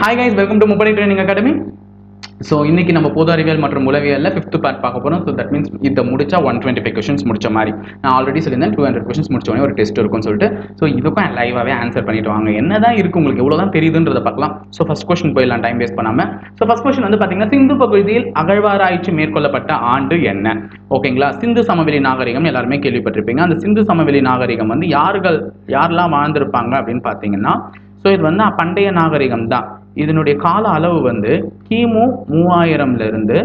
Hi guys welcome to Muppadai training academy so இன்னைக்கு நம்ம பொது அறிவியல் மற்றும் உளவியலில் ஃபிஃப்த் பார்ட் பார்க்க போகிறோம் ஸோ தட் மீன்ஸ் இதை முடிச்சா ஒன் டுவெண்ட்டி ஃபைவ் கொஷின்ஸ் முடிச்ச மாதிரி. நான் ஆல்ரெடி சொல்லியிருந்தேன் டூ ஹண்ட்ரட் கொஷின்ஸ் முடிச்ச உடனே ஒரு டெஸ்ட் இருக்கும்னு சொல்லிட்டு. ஸோ இதுக்கும் லைவாகவே ஆன்சர் பண்ணிட்டு வாங்க. என்னதான் இருக்கு உங்களுக்கு? எவ்வளோ தான் தெரியுதுன்றதை பார்க்கலாம். ஸோ ஃபஸ்ட் கொஸ்டின் போயிடலாம் டைம் வேஸ்ட் பண்ணாமல் ஸோ ஃபஸ்ட் கொஸ்டின் வந்து பார்த்தீங்கன்னா சிந்து பகுதியில் அகழ்வாராய்ச்சி மேற்கொள்ளப்பட்ட ஆண்டு என்ன? ஓகேங்களா சிந்து சமவெளி நாகரிகம் எல்லாருமே கேள்விப்பட்டிருப்பீங்க. அந்த சிந்து சமவெளி நாகரிகம் வந்து யார்கள் யாரெல்லாம் வாழ்ந்திருப்பாங்க அப்படின்னு பார்த்தீங்கன்னா ஸோ இது வந்து பண்டைய நாகரிகம் தான் இதனுடைய கால அளவு வந்து கிமு மூவாயிரம்ல இருந்து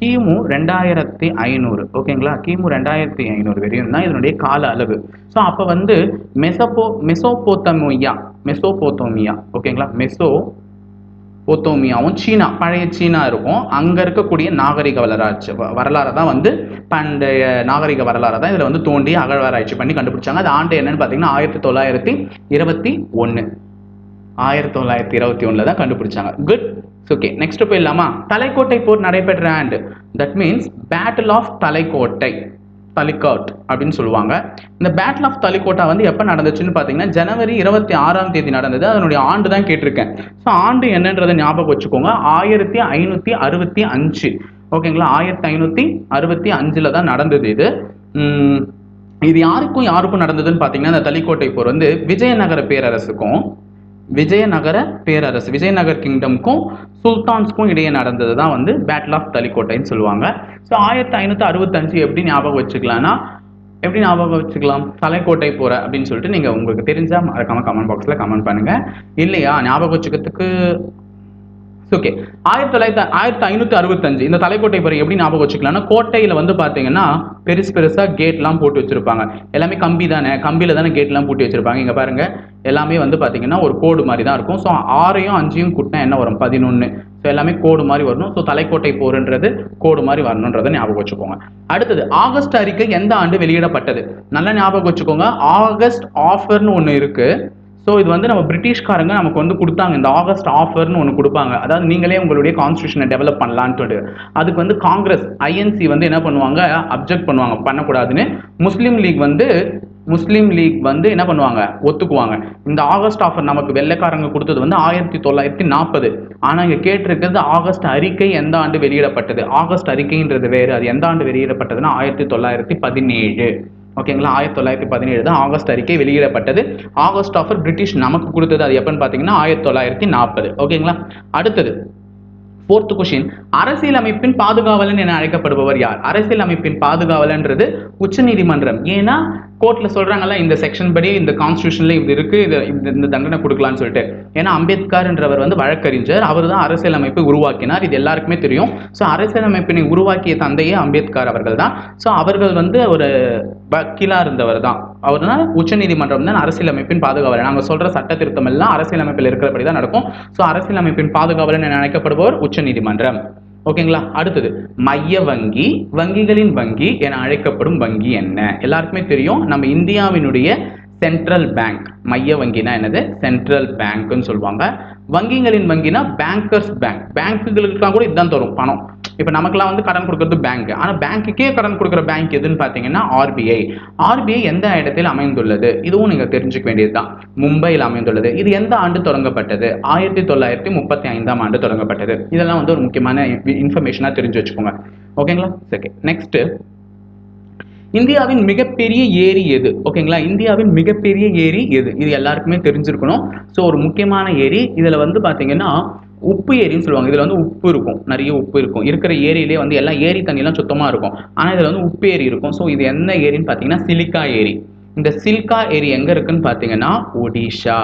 கிமு ரெண்டாயிரத்தி ஐநூறு. ஓகேங்களா? கிமு ரெண்டாயிரத்தி ஐநூறு வரையும் தான் இதனுடைய கால அளவு. ஸோ அப்போ வந்து மெசப்போ மெசோபோத்தமியா மெசோபோத்தோமியா ஓகேங்களா? மெசோ போத்தோமியாவும் சீனா பழைய சீனா இருக்கும். அங்கே இருக்கக்கூடிய நாகரிக வரலாறு தான் வந்து பண்டைய நாகரிக வரலாறு தான் இதில் வந்து தோண்டி அகழ்வாராய்ச்சி பண்ணி கண்டுபிடிச்சாங்க. அது ஆண்டு என்னன்னு பார்த்தீங்கன்னா ஆயிரத்தி தொள்ளாயிரத்தி இருபத்தி ஒன்று ஆயிரத்தி தொள்ளாயிரத்தி இருபத்தி ஒன்றில் தான் கண்டுபிடிச்சாங்க. குட் ஓகே நெக்ஸ்ட் போயிடலாமா? தலைக்கோட்டை போர் நடைபெற்ற ஆண்டு that means battle of Talikota Talikot அப்படின்னு சொல்லுவாங்க. இந்த பேட்டில் ஆஃப் தலிகோட்டா வந்து எப்போ நடந்துச்சுன்னு பார்த்தீங்கன்னா ஜனவரி இருபத்தி ஆறாம் தேதி நடந்தது. அதனுடைய ஆண்டு தான் கேட்டிருக்கேன். ஸோ ஆண்டு என்னன்றதை ஞாபகம் வச்சுக்கோங்க. ஆயிரத்தி ஐநூற்றி அறுபத்தி அஞ்சு. ஓகேங்களா? ஆயிரத்தி ஐநூற்றி அறுபத்தி அஞ்சில் தான் நடந்தது இது. இது யாருக்கும் யாருக்கும் நடந்ததுன்னு பார்த்தீங்கன்னா இந்த தலிக்கோட்டை போர் வந்து விஜயநகர பேரரசுக்கும் விஜயநகர பேரரசு விஜயநகர் கிங்டம்க்கும் சுல்தான்ஸ்க்கும் இடையே நடந்தது தான் வந்து பேட்டில் ஆஃப் தலிக்கோட்டைன்னு சொல்லுவாங்க. ஸோ ஆயிரத்தி ஐநூற்றி அறுபத்தஞ்சு எப்படி ஞாபகம் வச்சுக்கலாம்னா எப்படி ஞாபகம் வச்சுக்கலாம்? தலைக்கோட்டை போகிற அப்படின்னு சொல்லிட்டு நீங்கள் உங்களுக்கு தெரிஞ்சால் மறக்காமல் கமெண்ட் பாக்ஸில் கமெண்ட் பண்ணுங்கள் இல்லையா? ஞாபகம் வச்சுக்கிறதுக்கு ஓகே ஆயிரத்தி தொள்ளாயிரத்தி ஆயிரத்தி ஐநூற்றி அறுபத்தஞ்சு இந்த தலைக்கோட்டை பிறகு எப்படி ஞாபகம் வச்சுக்கலாம்னா கோட்டையில் வந்து பார்த்தீங்கன்னா பெருசு பெருசாக கேட்லாம் போட்டு வச்சிருப்பாங்க. எல்லாமே கம்பி தானே கம்பியில் தானே கேட்லாம் போட்டு வச்சிருப்பாங்க. இங்கே பாருங்க. எல்லாமே வந்து பார்த்தீங்கன்னா ஒரு கோடு மாதிரி தான் இருக்கும். ஸோ ஆறையும் அஞ்சையும் கூட்டினா என்ன வரும்? பதினொன்று ஸோ எல்லாமே கோடு மாதிரி வரணும். ஸோ தலைக்கோட்டை போருன்றது கோடு மாதிரி வரணுன்றதை ஞாபகம் வச்சுக்கோங்க. அடுத்தது ஆகஸ்ட் அறிக்கை எந்த ஆண்டு வெளியிடப்பட்டது? நல்லா ஞாபகம் வச்சுக்கோங்க. ஆகஸ்ட் ஆஃபர்னு ஒன்று இருக்குது ஸோ இது வந்து நம்ம பிரிட்டிஷ்காரங்க நமக்கு வந்து கொடுத்தாங்க. இந்த ஆகஸ்ட் ஆஃபர்னு ஒன்று கொடுப்பாங்க. அதாவது நீங்களே உங்களுடைய கான்ஸ்டியூஷனை டெவலப் பண்ணலான்ட்டு அதுக்கு வந்து காங்கிரஸ் ஐஎன்சி வந்து என்ன பண்ணுவாங்க? அப்ஜெக்ட் பண்ணுவாங்க. பண்ணக்கூடாதுன்னு. முஸ்லீம் லீக் வந்து முஸ்லீம் லீக் வந்து என்ன பண்ணுவாங்க? ஒத்துக்குவாங்க. இந்த ஆகஸ்ட் ஆஃபர் நமக்கு வெள்ளைக்காரங்க கொடுத்தது வந்து ஆயிரத்தி தொள்ளாயிரத்தி நாற்பது. ஆனால் இங்கே கேட்டிருக்கிறது ஆகஸ்ட் அறிக்கை எந்த ஆண்டு வெளியிடப்பட்டது? ஆகஸ்ட் அறிக்கைன்றது வேறு. அது எந்த ஆண்டு வெளியிடப்பட்டதுன்னா ஆயிரத்தி தொள்ளாயிரத்தி பதினேழு. ஓகேங்களா? ஆயிரத்தி தொள்ளாயிரத்தி பதினேழு தான் ஆகஸ்ட் அறிக்கை வெளியிடப்பட்டது. ஆகஸ்ட் ஆஃபர் பிரிட்டிஷ் நமக்கு கொடுத்தது அது எப்பன்னு பார்த்தீங்கன்னா ஆயிரத்தி தொள்ளாயிரத்தி நாற்பது. ஓகேங்களா? அடுத்தது ஃபோர்த் கொஷின் அரசியலமைப்பின் பாதுகாவலன் என அழைக்கப்படுபவர் யார்? அரசியலமைப்பின் பாதுகாவலன்றது உச்சநீதிமன்றம். ஏன்னா கோர்ட்ல சொல்றாங்கல்ல இந்த செக்ஷன் படி இந்த கான்ஸ்டியூஷன்ல இது இருக்கு இது இந்த- இந்த தண்டனை கொடுக்கலாம்னு சொல்லிட்டு. ஏன்னா அம்பேத்கர்ன்றவர் வந்து வழக்கறிஞர். அவர் தான் அரசியலமைப்பை உருவாக்கினார். இது எல்லாருக்குமே தெரியும். ஸோ அரசியலமைப்பினை உருவாக்கிய தந்தையே அம்பேத்கர் அவர்கள் தான் ஸோ அவர்கள் வந்து ஒரு வக்கீலா இருந்தவர் தான் அவர் தான் உச்சநீதிமன்றம் தான் அரசியலமைப்பின் பாதுகாவலர். நாங்கள் சொல்ற சட்ட திருத்தம் எல்லாம் அரசியலமைப்பில் இருக்கிறபடி தான் நடக்கும். ஸோ அரசியலமைப்பின் பாதுகாவல் என அழைக்கப்படுபவர் உச்சநீதிமன்றம். ஓகேங்களா? அடுத்தது மைய வங்கி வங்கிகளின் வங்கி என அழைக்கப்படும் வங்கி என்ன? எல்லாருக்குமே தெரியும். நம்ம இந்தியாவினுடைய சென்ட்ரல் பேங்க் மைய வங்கினா என்னது? சென்ட்ரல் பேங்க்னு சொல்லுவாங்க. வங்கிகளின் வங்கினா பேங்கர்ஸ் பேங்க் பேங்க்குகளுக்குலாம் கூட இதுதான் தரும் பணம். இப்போ நமக்குலாம் வந்து கடன் கொடுக்கறது பேங்க் ஆனால் பேங்க்குக்கே கடன் கொடுக்குற பேங்க் எதுன்னு பார்த்தீங்கன்னா ஆர்பிஐ ஆர்பிஐ எந்த இடத்தில் அமைந்துள்ளது? இதுவும் நீங்கள் தெரிஞ்சுக்க வேண்டியது தான் மும்பையில் அமைந்துள்ளது. இது எந்த ஆண்டு தொடங்கப்பட்டது? ஆயிரத்தி தொள்ளாயிரத்தி முப்பத்தி ஐந்தாம் ஆண்டு தொடங்கப்பட்டது. இதெல்லாம் வந்து ஒரு முக்கியமான இன்ஃபர்மேஷனாக தெரிஞ்சு வச்சுக்கோங்க. ஓகேங்களா சரி நெக்ஸ்ட்டு இந்தியாவின் மிகப்பெரிய ஏரி எது? ஓகேங்களா? இந்தியாவின் மிகப்பெரிய ஏரி எது? இது எல்லாருக்குமே தெரிஞ்சிருக்கணும். ஸோ ஒரு முக்கியமான ஏரி. இதில் வந்து பார்த்தீங்கன்னா உப்பு ஏரின்னு சொல்லுவாங்க. இதில் வந்து உப்பு இருக்கும். நிறைய உப்பு இருக்கும். இருக்கிற ஏரியிலே வந்து எல்லாம் ஏரி தண்ணிலாம் சுத்தமாக இருக்கும். ஆனால் இதில் வந்து உப்பு ஏரி இருக்கும். ஸோ இது என்ன ஏரின்னு பார்த்தீங்கன்னா சிலிக்கா ஏரி. இந்த சில்கா ஏரி எங்கே இருக்குன்னு பார்த்தீங்கன்னா ஒடிஷா.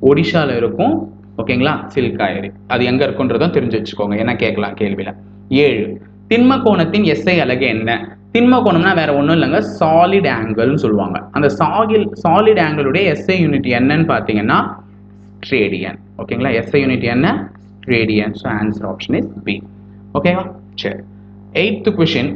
ஒடிஷாவில் இருக்கும். ஓகேங்களா? சில்கா ஏரி. அது எங்கே இருக்குன்றதும் தெரிஞ்சு வச்சுக்கோங்க. என்ன கேட்கலாம் கேள்வியில். ஏழு. திண்ம கோணத்தின் எஸ்ஐ அலகு என்ன? திண்ம கோணம்னா வேற ஒன்றும் இல்லைங்க. சாலிட் ஆங்கிள்னு சொல்லுவாங்க. அந்த சாகில் சாலிட் ஆங்கிளுடைய எஸ்ஐ யூனிட் என்னன்னு பார்த்தீங்கன்னா ஸ்ட்ரேடியன் ஓகேங்களா எஸ்ஐ யூனிட் என்ன? Steradian so answer option is B ஓகேவா சரி. எயித்து கொஷின்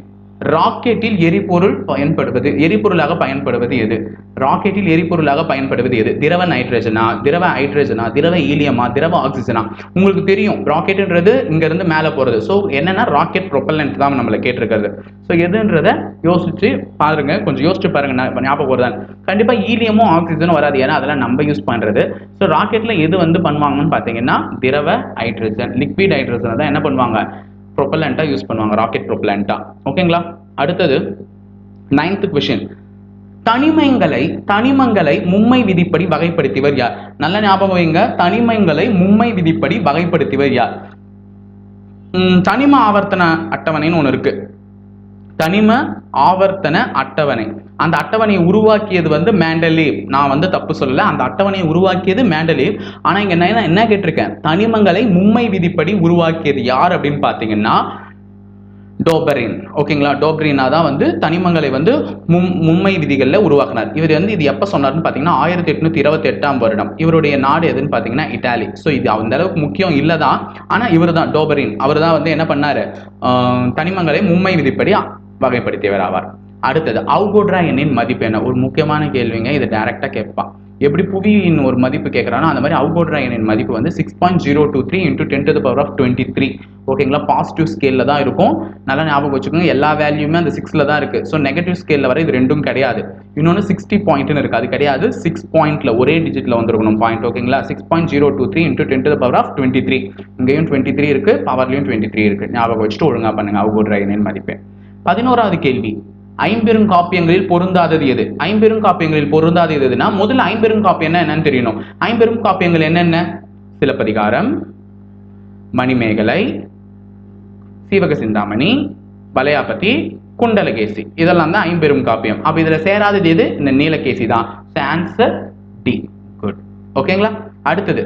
ராக்கெட்டில் எரிபொருள் பயன்படுவது. எரிபொருளாக பயன்படுவது எது? ராக்கெட்டில் எரிபொருளாக பயன்படுவது எது? திரவ நைட்ரஜனா திரவ ஹைட்ரஜனா திரவ ஈலியமா திரவ ஆக்சிஜனா உங்களுக்கு தெரியும் ராக்கெட்டுன்றது இங்கேருந்து மேலே போகிறது ஸோ என்னென்னா ராக்கெட் ப்ரொப்பல்லன்ட் தான் நம்மளை கேட்டிருக்கிறது. ஸோ எதுன்றத யோசிச்சு பாருங்க. கொஞ்சம் யோசிச்சு பாருங்க. நான் ஞாபகம் வருதான் கண்டிப்பாக ஈலியமும் ஆக்சிஜனும் வராது. ஏன்னா அதெல்லாம் நம்ம யூஸ் பண்ணுறது ஸோ ராக்கெட்டில் எது வந்து பண்ணுவாங்கன்னு பார்த்தீங்கன்னா திரவ ஹைட்ரஜன் லிக்விட் ஹைட்ரஜனை தான் என்ன பண்ணுவாங்க? ப்ரொப்பலண்ட்டாக யூஸ் பண்ணுவாங்க ராக்கெட் ப்ரொப்பலண்ட்டாக ஓகேங்களா அடுத்தது நைன்த்து கொஷின் தனிமங்களை தனிமங்களை மும்மை விதிப்படி வகைப்படுத்திவர் யார்? நல்ல ஞாபகம் வைங்க. தனிமங்களை மும்மை விதிப்படி வகைப்படுத்திவர் யார்? தனிம ஆவர்த்தன அட்டவணைன்னு ஒன்று இருக்கு. தனிம ஆவர்த்தன அட்டவணை. அந்த அட்டவணையை உருவாக்கியது வந்து மேண்டலீவ் நான் வந்து தப்பு சொல்லலை. அந்த அட்டவணையை உருவாக்கியது மேண்டலீவ் ஆனால் இங்கே நான் என்ன கேட்டிருக்கேன்? தனிமங்களை மும்மை விதிப்படி உருவாக்கியது யார் அப்படின்னு பார்த்தீங்கன்னா டோபரின் ஓகேங்களா டோபரினா தான் வந்து தனிமங்களை வந்து மும் மும்மை விதிகளில் உருவாக்குனார். இவர் வந்து இது எப்போ சொன்னார்னு பார்த்தீங்கன்னா ஆயிரத்தி எட்நூற்றி இருபத்தி எட்டாம் வருடம். இவருடைய நாடு எதுன்னு பார்த்தீங்கன்னா இட்டாலி ஸோ இது அந்த அளவுக்கு முக்கியம் இல்லை தான். ஆனால் இவர் தான் டோபரின் அவர் தான் வந்து என்ன பண்ணார்? தனிமங்களை மும்மை விதிப்படி வகைப்படுத்தியவர் ஆவார். அடுத்தது அவுகோட்ரா எண்ணின் மதிப்பு என்ன? ஒரு முக்கியமான கேள்விங்க இதை டேரெக்டாக கேட்பான். எப்படி புவியின் ஒரு மதிப்பு கேட்குறானோ அந்த மாதிரி அவுகோட்ரா எண்ணின் மதிப்பு வந்து six point zero two three into ten to power of twenty three ஓகேங்களா பாசிட்டிவ் ஸ்கேலில் தான் இருக்கும். நல்லா ஞாபகம் வச்சுக்கோங்க எல்லா வேல்யூமே அந்த சிக்ஸில் தான் இருக்குது ஸோ நெகட்டிவ் ஸ்கேலில் வர இது ரெண்டும் கிடையாது. இன்னொன்று சிக்ஸ்டி பாயிண்ட்னு இருக்குது அது கிடையாது. சிக்ஸ் பாயிண்ட்டில் ஒரே டிஜிட்டில் வந்துருக்கணும் பாயிண்ட் ஓகேங்களா six point zero two three into ten to power of twenty three இங்கேயும் டுவெண்ட்டி த்ரீ இருக்குது பவர்லையும் டுவெண்ட்டி த்ரீ இருக்குது ஞாபகம் வச்சுட்டு ஒழுங்காக பண்ணுங்கள் அவுகோட்ரா எண்ணின் மதிப்பு. பதினோராவது கேள்வி. ஐம்பெரும் காப்பியங்களில் பொருந்தாதது எது? ஐம்பெரும் காப்பியங்களில் பொருந்தாதது எதுனா முதல்ல ஐம்பெரும் காப்பியம் என்னன்னு தெரியணும். ஐம்பெரும் காப்பியங்கள் என்னென்ன? சிலப்பதிகாரம் மணிமேகலை சீவக சிந்தாமணி வலையாபதி குண்டலகேசி. இதெல்லாம் தான் ஐம்பெரும் காப்பியம். அப்போ இதில் சேராதது எது? இந்த நீலகேசி தான். ஆன்சர் டி குட் ஓகேங்களா அடுத்தது.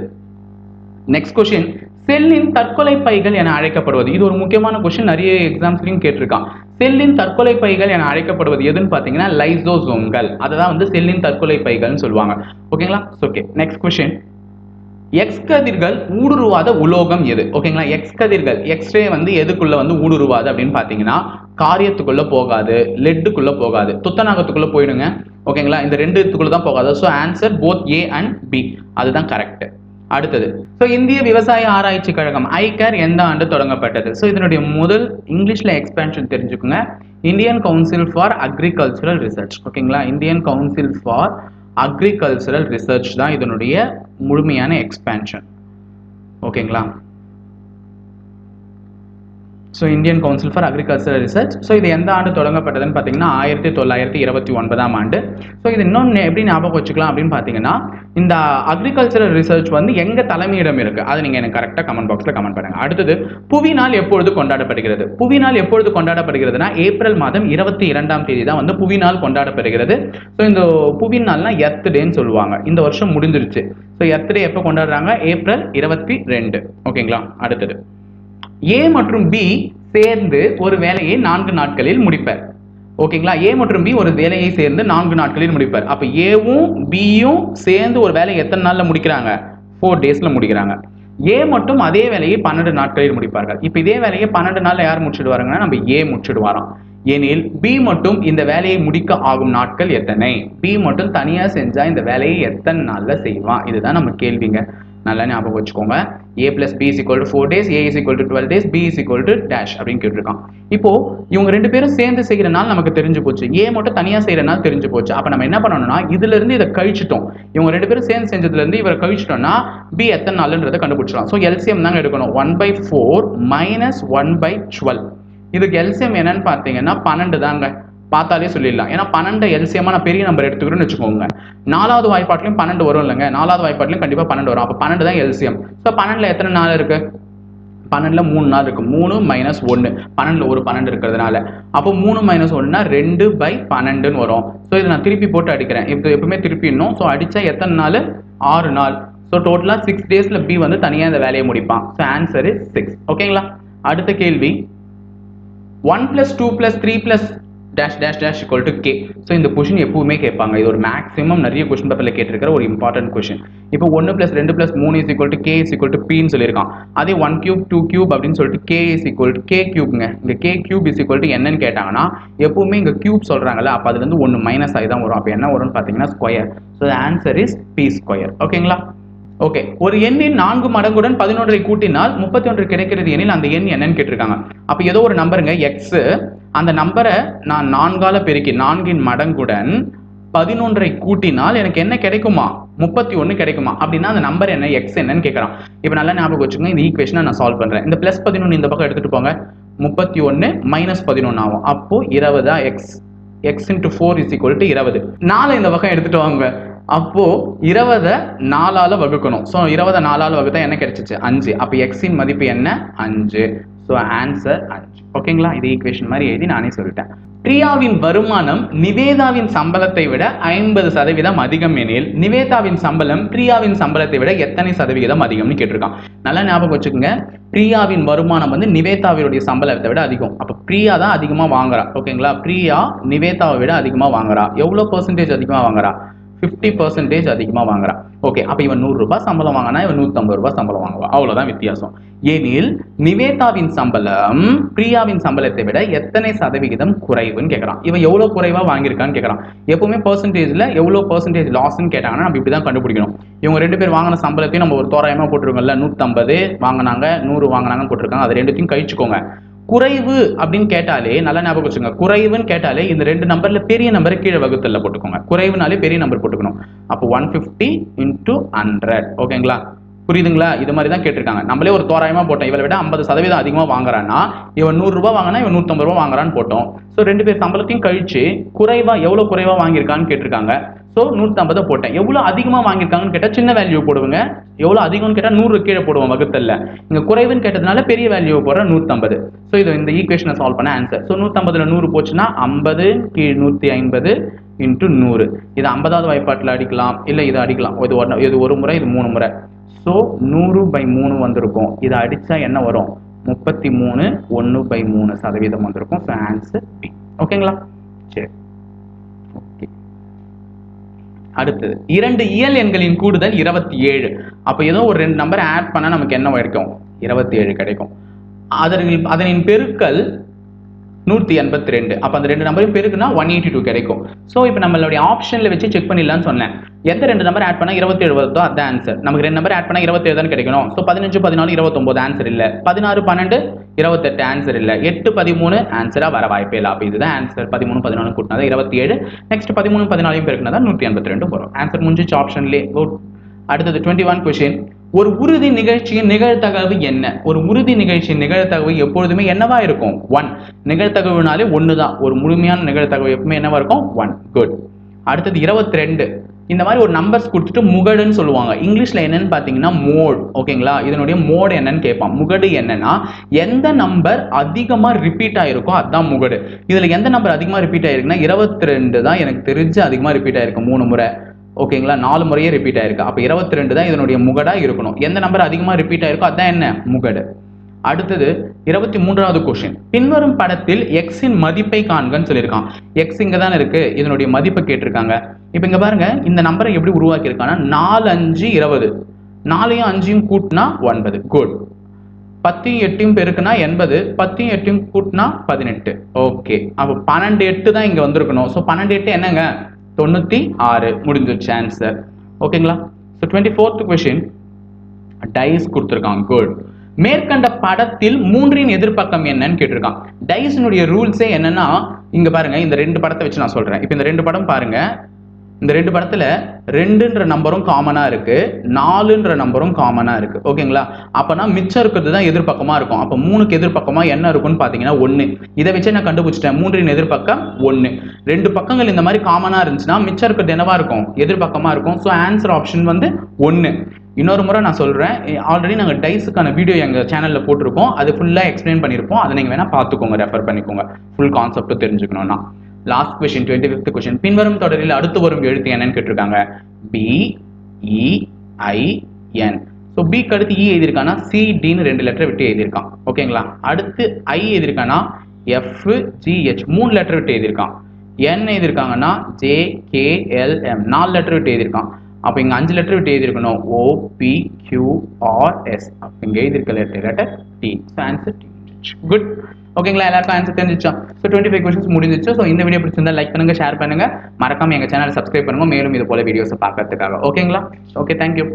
நெக்ஸ்ட் கொஷின் செல்லின் தற்கொலை பைகள் என அழைக்கப்படுவது. இது ஒரு முக்கியமான கொஸ்டின் நிறைய எக்ஸாம்ஸ்லையும் கேட்டிருக்கான். செல்லின் தற்கொலை பைகள் என அழைக்கப்படுவது எதுன்னு பார்த்தீங்கன்னா லைசோசோம்கள். அதை தான் வந்து செல்லின் தற்கொலை பைகள்னு சொல்லுவாங்க. ஓகேங்களா ஓகே நெக்ஸ்ட் கொஸ்டின் எக்ஸ் கதிர்கள் ஊடுருவாத உலோகம் எது? ஓகேங்களா எக்ஸ் கதிர்கள். எக்ஸ்ரே வந்து எதுக்குள்ள வந்து ஊடுருவாது அப்படின்னு பார்த்தீங்கன்னா காரியத்துக்குள்ள போகாது லெட்டுக்குள்ள போகாது. துத்தநாகத்துக்குள்ள போயிடுங்க. ஓகேங்களா இந்த ரெண்டு இதுக்குள்ள தான் போகாது. So answer both A and B அதுதான் கரெக்ட் அடுத்தது. ஸோ இந்திய விவசாய ஆராய்ச்சி கழகம் ஐகேர் எந்த ஆண்டு தொடங்கப்பட்டது? ஸோ இதனுடைய முதல் இங்கிலீஷ்ல எக்ஸ்பேன்ஷன் தெரிஞ்சுக்கோங்க. Indian council for agricultural research ஓகேங்களா Indian council for agricultural research தான் இதனுடைய முழுமையான எக்ஸ்பேன்ஷன் ஓகேங்களா so Indian council for agricultural research so இது எந்த ஆண்டு தொடங்கப்பட்டதுன்னு பார்த்தீங்கன்னா ஆயிரத்தி தொள்ளாயிரத்தி இருபத்தி ஒன்பதாம் ஆண்டு. ஸோ இது இன்னொன்று எப்படி ஞாபகம் வச்சுக்கலாம் அப்படின்னு பார்த்தீங்கன்னா இந்த அக்ரிகல்ச்சரல் ரிசர்ச் வந்து எங்கள் தலைமையிடம் இருக்குது அதை நீங்கள் எனக்கு கரெக்டாக கமெண்ட் பாக்ஸில் கமெண்ட் பண்ணுங்கள் அடுத்தது புவி நாள் எப்பொழுது கொண்டாடப்படுகிறது? புவி நாள் எப்பொழுது கொண்டாடப்படுகிறதுனா ஏப்ரல் மாதம் இருபத்தி இரண்டாம் தேதி தான் வந்து புவி நாள் கொண்டாடப்படுகிறது. ஸோ இந்த புவி நாள்னால் எர்த் டேன்னு சொல்லுவாங்க. இந்த வருஷம் முடிஞ்சிருச்சு. ஸோ எர்த் டே எப்போ கொண்டாடுறாங்க? ஏப்ரல் இருபத்தி ரெண்டு. ஓகேங்களா? அடுத்தது. ஏ மற்றும் பி சேர்ந்து ஒரு வேலையை நான்கு நாட்களில் முடிப்பர். ஓகேங்களா ஏ மற்றும் பி ஒரு வேலையை சேர்ந்து நான்கு நாட்களில் முடிப்பார். அப்போ ஏவும் பியும் சேர்ந்து ஒரு வேலையை எத்தனை நாளில் முடிக்கிறாங்க? ஃபோர் டேஸில் முடிக்கிறாங்க. ஏ மட்டும் அதே வேலையை பன்னெண்டு நாட்களில் முடிப்பார்கள். இப்போ இதே வேலையை பன்னெண்டு நாளில் யார் முடிச்சிடுவாருங்கன்னா நம்ம ஏ முடிச்சிடுவாராம். எனில் பி மட்டும் இந்த வேலையை முடிக்க ஆகும் நாட்கள் எத்தனை? பி மட்டும் தனியாக செஞ்சால் இந்த வேலையை எத்தனை நாளில் செய்வான்? இதுதான் நம்ம கேள்விங்க. நல்லா ஞாபகம் வச்சுக்கோங்க. A plus B is equal to four days A is equal to twelve days B is equal to dash அப்படின்னு கேட்டிருக்கான். இப்போ இவங்க ரெண்டு பேரும் சேர்ந்து செய்கிற நாள் நமக்கு தெரிஞ்சு போச்சு. ஏ மட்டும் தனியா செய்யற நாள் தெரிஞ்சு போச்சு. அப்ப நம்ம என்ன பண்ணணும்னா இதுல இருந்து இதை கழிச்சிட்டோம். இவங்க ரெண்டு பேரும் சேர்ந்து செஞ்சதுல இருந்து இவரை கழிச்சிட்டோம்னா பி எத்தனை நாள்ன்றதை கண்டுபிடிச்சிடலாம். ஸோ எல்சிஎம் தாங்க எடுக்கணும். One by four minus one by twelve இதுக்கு எல்சிஎம் என்னன்னு பார்த்தீங்கன்னா பன்னெண்டு தாங்க. பார்த்தாலே சொல்லிடலாம். ஏன்னா பன்னெண்டு எல்சியமா நான் பெரிய நம்பர் எடுத்துக்கிறேன்னு வச்சுக்கோங்க. நாலாவது வாய்ப்பாட்லையும் பன்னெண்டு வரும் இல்லைங்க. நாலாவது வாய்ப்பாட்லையும் கண்டிப்பாக பன்னெண்டு வரும். அப்போ பன்னெண்டு தான் எல்சியம் ஸோ பன்னெண்டில் எத்தனை நாள் இருக்குது பன்னெண்டில் மூணு நாள் இருக்குது மூணு மைனஸ் ஒன்று பன்னெண்டில் ஒரு பன்னெண்டு இருக்கிறதுனால. அப்போ மூணு மைனஸ் ஒன்றுனா ரெண்டு பை பன்னெண்டுன்னு வரும். ஸோ இதை நான் திருப்பி போட்டு அடிக்கிறேன். இப்போ எப்பவுமே திருப்பி இன்னும். ஸோ அடித்தா எத்தனை நாள்? ஆறு நாள். ஸோ டோட்டலாக சிக்ஸ் டேஸில் பி வந்து தனியாக இந்த வேலையை முடிப்பான். ஸோ ஆன்சர் இஸ் சிக்ஸ் ஓகேங்களா அடுத்த கேள்வி. One plus two plus three plus dash dash dash equal to K so இந்த கொஷின் எப்பவுமே கேட்பாங்க. இது ஒரு மேக்ஸிமம் நிறைய கொஷின் பேப்பரில் கேட்டிருக்கிற ஒரு இம்பார்ட்டன்ட் கொஷின் இப்போ ஒன்று ப்ளஸ் ரெண்டு ப்ளஸ் மூணு is equal to K is equal to பின்னு சொல்லியிருக்கான். அதே ஒன் கியூப் டூ கியூப் அப்படின்னு சொல்லிட்டு K is equal to K கியூப்ங்க இந்த K cube is equal to என்னன்னு கேட்டாங்கன்னா எப்பவுமே இங்கே கியூப் சொல்கிறாங்கல்ல அப்போ அதுலேருந்து ஒன்று மைனஸ் ஆகி தான் வரும். அப்போ என்ன வரும்னு பார்த்தீங்கன்னா square so answer is B square ஓகேங்களா ஓகே ஒரு எண்ணின் நான்கு மடங்குடன் பதினொன்றை கூட்டினால் முப்பத்தி ஒன்று கிடைக்கிறது எனில் அந்த எண் என்னன்னு கேட்டிருக்காங்க. அப்போ ஏதோ ஒரு நம்பருங்க எக்ஸு அந்த நம்பரை நான் நான்கால பெருக்கி நான்கின் மடங்குடன் பதினொன்றை கூட்டினால் எனக்கு என்ன கிடைக்குமா? முப்பத்தி ஒன்று கிடைக்குமா? அப்படின்னா அந்த நம்பர் என்ன எக்ஸ் என்னன்னு கேட்குறான். இப்போ நல்லா ஞாபகம் வச்சுக்கோங்க இந்த ஈக்குவேஷனை நான் சால்வ் பண்ணுறேன் இந்த ப்ளஸ் பதினொன்று இந்த பக்கம் எடுத்துகிட்டு போங்க. முப்பத்தி ஒன்று மைனஸ் பதினொன்று ஆகும். அப்போது இருபதா X X into four is equal to இருபது. நாலு இந்த பக்கம் எடுத்துட்டு வாங்க. அப்போது இருபதை நாலால் வகுக்கணும். ஸோ இருபதை நாலால் வகுத்தா என்ன கிடைச்சிச்சு? அஞ்சு. அப்போ எக்ஸின் மதிப்பு என்ன? அஞ்சு. ஸோ ஆன்சர் அஞ்சு ஓகேங்களா? இது ஈக்குவேஷன் மாதிரி எழுதி நானே சொல்லிட்டேன். பிரியாவின் வருமானம் நிவேதாவின் சம்பளத்தை விட ஐம்பது சதவீதம் அதிகம் எனில் நிவேதாவின் சம்பளம் பிரியாவின் சம்பளத்தை விட எத்தனை சதவிகிதம் அதிகம்னு கேட்டிருக்கான். நல்லா ஞாபகம் வச்சுக்கோங்க. பிரியாவின் வருமானம் வந்து நிவேதாவினுடைய சம்பளத்தை விட அதிகம். அப்போ பிரியா தான் அதிகமாக வாங்குறா. ஓகேங்களா? பிரியா நிவேதாவை விட அதிகமாக வாங்குறா. எவ்வளோ பர்சன்டேஜ் அதிகமாக வாங்குறா? ஃபிஃப்டி பர்சன்டேஜ் அதிகமாக வாங்குறான். ஓகே அப்போ இவன் நூறுரூபா சம்பளம் வாங்கினா இவன் நூற்றம்பது ரூபாய் சம்பளம் வாங்குவான். அவ்வளோதான் வித்தியாசம். ஏனில் நிவேதாவின் சம்பளம் பிரியாவின் சம்பளத்தை விட எத்தனை சதவிகிதம் குறைவுன்னு கேட்குறான் இவன் எவ்வளோ குறைவாக வாங்கியிருக்கான்னு கேட்குறான் எப்பவுமே பர்சன்டேஜில் எவ்வளோ பர்சன்டேஜ் லாஸ்ன்னு கேட்டாங்கன்னா நம்ம இப்படி தான் கண்டுபிடிக்கணும். இவங்க ரெண்டு பேர் வாங்கின சம்பளத்தையும் நம்ம ஒரு தோராயமாக போட்டிருக்கோம்ல நூற்றம்பது வாங்கினாங்க நூறு வாங்கினாங்கன்னு போட்டிருக்காங்க. அது ரெண்டுத்தையும் கழிச்சுக்கோங்க. குறைவு அப்படின்னு கேட்டாலே நல்லா ஞாபகம் வச்சுங்க குறைவுன்னு கேட்டாலே இந்த ரெண்டு நம்பர்ல பெரிய நம்பரை கீழே வகுத்தல்ல போட்டுக்கோங்க. குறைவுனாலே பெரிய நம்பர் போட்டுக்கணும். அப்போ ஒன் ஃபிஃப்டி இன்டூ ஹண்ட்ரட் ஓகேங்களா புரியுதுங்களா? இது மாதிரி தான் கேட்டிருக்காங்க. நம்மளே ஒரு தோராயமா போட்டோம். இவளை விட ஐம்பது சதவீதம் அதிகமாக வாங்குறான்னா இவன் நூறுரூவா வாங்கினா இவன் நூற்றம்பது ரூபா வாங்குறான்னு போட்டோம். ஸோ ரெண்டு பேர் சம்பளத்தையும் கழிச்சு குறைவா எவ்வளோ குறைவா வாங்கியிருக்கான்னு கேட்டிருக்காங்க. ஸோ நூற்றம்பதை போட்டேன். எவ்வளோ அதிகமாக வாங்கியிருக்காங்கன்னு கேட்டால் சின்ன வேல்யூ போடுவேங்க. எவ்வளோ அதிகம்னு கேட்டால் நூறு கீழே போடுவோம் வகுத்தல்ல. இங்கே குறைவுன்னு கேட்டதுனால பெரிய வேல்யூ போடுறேன் நூற்றம்பது ஸோ இது இந்த ஈக்குவேஷனை சால்வ் பண்ண ஆன்சர் ஸோ நூற்றம்பதுல நூறு போச்சுன்னா ஐம்பது கீழ் நூற்றி ஐம்பது இன்ட்டு நூறு. இது ஐம்பதாவது வாய்ப்பாட்டில் அடிக்கலாம் இல்லை இது அடிக்கலாம். இது ஒரு இது ஒரு முறை இது மூணு முறை. ஸோ நூறு பை மூணு வந்திருக்கும். இதை அடித்தா என்ன வரும்? முப்பத்தி மூணு ஒன்று பை மூணு சதவீதம் வந்திருக்கும். ஸோ ஆன்சர் பி ஓகேங்களா சரி. அடுத்தது. இரண்டு இயல் எண்களின் கூடுதல் இருபத்தி ஏழு அப்போ ஏதோ ஒரு ரெண்டு நம்பர் ஆட் பண்ணால் நமக்கு என்ன கிடைக்கும்? இருபத்தி ஏழு கிடைக்கும். அதனின் அதனின் பெருக்கல் நூற்றி எண்பத்தி ரெண்டு. அப்போ அந்த ரெண்டு நம்பரையும் பெருக்குனா ஒன் எயிட்டி டூ கிடைக்கும். ஸோ இப்போ நம்மளுடைய ஆப்ஷனில் வச்சு செக் பண்ணிடலாம்னு சொன்னேன். எந்த ரெண்டு நம்பர் ஆட் பண்ணால் இருபத்தி ஏழு வருதோ அதான் ஆன்சர் நமக்கு ரெண்டு நம்பர் ஆட் பண்ணால் இருபத்தேழு தான் கிடைக்கணும். ஸோ பதினஞ்சு பதினாலு இருபத்தொம்போது ஆன்சர் இல்லை. பதினாறு பன்னெண்டு இருபத்தெட்டு ஆன்சர் இல்லை. எட்டு பதிமூணு ஆன்சராக வர வாய்ப்பே இல்லை. அப்போ இதுதான் ஆன்சர் பதிமூணு பதினாலு கூட்டினா இருபத்தி ஏழு நெக்ஸ்ட் பதிமூணு பதினாலையும் பெருக்குனா தான் நூற்றி எண்பத்தி ரெண்டு வரும். ஆன்சர் முடிஞ்சிச்சு ஆப்ஷன்லேயே குட் அடுத்தது டுவெண்ட்டி ஒன் கொஷின் ஒரு உறுதி நிகழ்ச்சியின் நிகழ்த்தகவு என்ன? ஒரு உறுதி நிகழ்ச்சியின் நிகழ்த்தகவு எப்பொழுதுமே என்னவா இருக்கும்? ஒன் நிகழ்த்தகவுனாலே ஒன்று தான் ஒரு முழுமையான நிகழ்த்தகவு எப்பவுமே என்னவா இருக்கும்? ஒன் குட் அடுத்தது இருபத்தி ரெண்டு இந்த மாதிரி ஒரு நம்பர்ஸ் கொடுத்துட்டு முகடுன்னு சொல்லுவாங்க. இங்கிலீஷில் என்னன்னு பார்த்தீங்கன்னா மோட். ஓகேங்களா இதனுடைய மோட் என்னன்னு கேட்பான். முகடு என்னன்னா எந்த நம்பர் அதிகமாக ரிப்பீட் ஆகிருக்கோ அதுதான் முகடு. இதில் எந்த நம்பர் அதிகமாக ரிப்பீட் ஆகிருக்குன்னா இருபத்தி ரெண்டு தான் எனக்கு தெரிஞ்சு அதிகமாக ரிப்பீட் ஆகிருக்கு மூணு முறை. ஓகேங்களா நாலு முறையே ரிப்பீட் ஆயிருக்கு. அப்போ இருபத்தி ரெண்டு தான் இதனுடைய முகடாக இருக்கணும். எந்த நம்பர் அதிகமாக ரிப்பீட் ஆயிருக்கோ அதான் என்ன? முகடு. அடுத்தது இருபத்தி மூன்றாவது கொஸ்டின் பின்வரும் படத்தில் எக்ஸின் மதிப்பை காண்கன்னு சொல்லியிருக்கான். எக்ஸ் இங்கே தான் இருக்கு. இதனுடைய மதிப்பை கேட்டிருக்காங்க. இப்போ இங்கே பாருங்க இந்த நம்பரை எப்படி உருவாக்கியிருக்காங்கன்னா நாலு அஞ்சு இருபது. நாலையும் அஞ்சையும் கூட்டினா ஒன்பது. குட் பத்தையும் எட்டையும் பெருக்குனா எண்பது. பத்தையும் எட்டையும் கூட்டினா பதினெட்டு. ஓகே அப்போ பன்னெண்டு எட்டு தான் இங்கே வந்திருக்கணும். ஸோ பன்னெண்டு எட்டு என்னங்க? தொண்ணூற்றி ஆறு. முடிஞ்சிருச்சு ஆன்சர் ஓகேங்களா so twenty fourth question dice கொடுத்துருக்கான். குட் மேற்கண்ட படத்தில் மூன்றின் எதிர்ப்பக்கம் என்னன்னு கேட்டிருக்கான். டைஸினுடைய ரூல்ஸே என்னன்னா இங்க பாருங்க இந்த ரெண்டு படத்தை வச்சு நான் சொல்றேன். இப்போ இந்த ரெண்டு படம் பாருங்க. இந்த ரெண்டு படத்துல ரெண்டுன்ற நம்பரும் காமனா இருக்கு. நாலுன்ற நம்பரும் காமனா இருக்கு. ஓகேங்களா? அப்பனா மிச்சம் இருக்கிறது தான் எதிர்பக்கமா இருக்கும். அப்ப மூணுக்கு எதிர்பக்கமா என்ன இருக்கும்னு பாத்தீங்கன்னா ஒன்னு இதை வச்சு நான் கண்டுபிடிச்சிட்டேன். மூன்றின் எதிர்பக்கம் ஒன்னு ரெண்டு பக்கங்கள் இந்த மாதிரி காமனா இருந்துச்சுன்னா மிச்சம் இருக்கிறது என்னவா இருக்கும்? எதிர்பக்கமா இருக்கும். ஸோ ஆன்சர் ஆப்ஷன் வந்து ஒன்னு இன்னொரு முறை நான் சொல்கிறேன் ஆல்ரெடி நாங்கள் டைஸுக்கான வீடியோ எங்கள் சேனலில் போட்டிருக்கோம். அது ஃபுல்லாக எக்ஸ்பிளைன் பண்ணியிருப்போம் அதை நீங்கள் வேணால் பார்த்துக்கோங்க ரெஃபர் பண்ணிக்கோங்க. ஃபுல் கான்செப்ட்டும் தெரிஞ்சுக்கணும்னா. Last question twenty fifth question பின்வரும் தொடரில் அடுத்து வரும் எழுத்து என்னன்னு கேட்டிருக்காங்க. பி இ ஐ என் ஸோ பிக்கு அடுத்து இ எழுதியிருக்கானா? சி டின்னு ரெண்டு லெட்டர் விட்டு எழுதியிருக்கான். ஓகேங்களா அடுத்து ஐ எழுதியிருக்கானா? எஃப் ஜிஹெச் மூணு லெட்டர் விட்டு எழுதியிருக்கான். என் எழுதியிருக்காங்கன்னா ஜே கே எல் எம் நாலு லெட்டர் விட்டு எழுதியிருக்கான். அப்போ இங்கே அஞ்சு லெட்டர் விட்டு எழுதியிருக்கணும். ஓ பி அப்போ இங்கே எழுதியிருக்க letter letter D so answer D good ஓகேங்களா எல்லாருக்கும் ஆன்சர் தெரிஞ்சிச்சா? ஸோ டுவெண்ட்டி ஃபைவ் கொஸ்டின்ஸ் முடிஞ்சிச்சு. ஸோ இந்த வீடியோ பிடிச்சிருந்தா லைக் பண்ணுங்க ஷேர் பண்ணுங்க. மறக்காமல் எங்கள் சேனல் சப்ஸ்கிரைப் பண்ணுங்கள் மேலும் இது போல வீடியோஸை பார்க்கறதுக்காக. ஓகேங்களா ஓகே தேங்க்யூ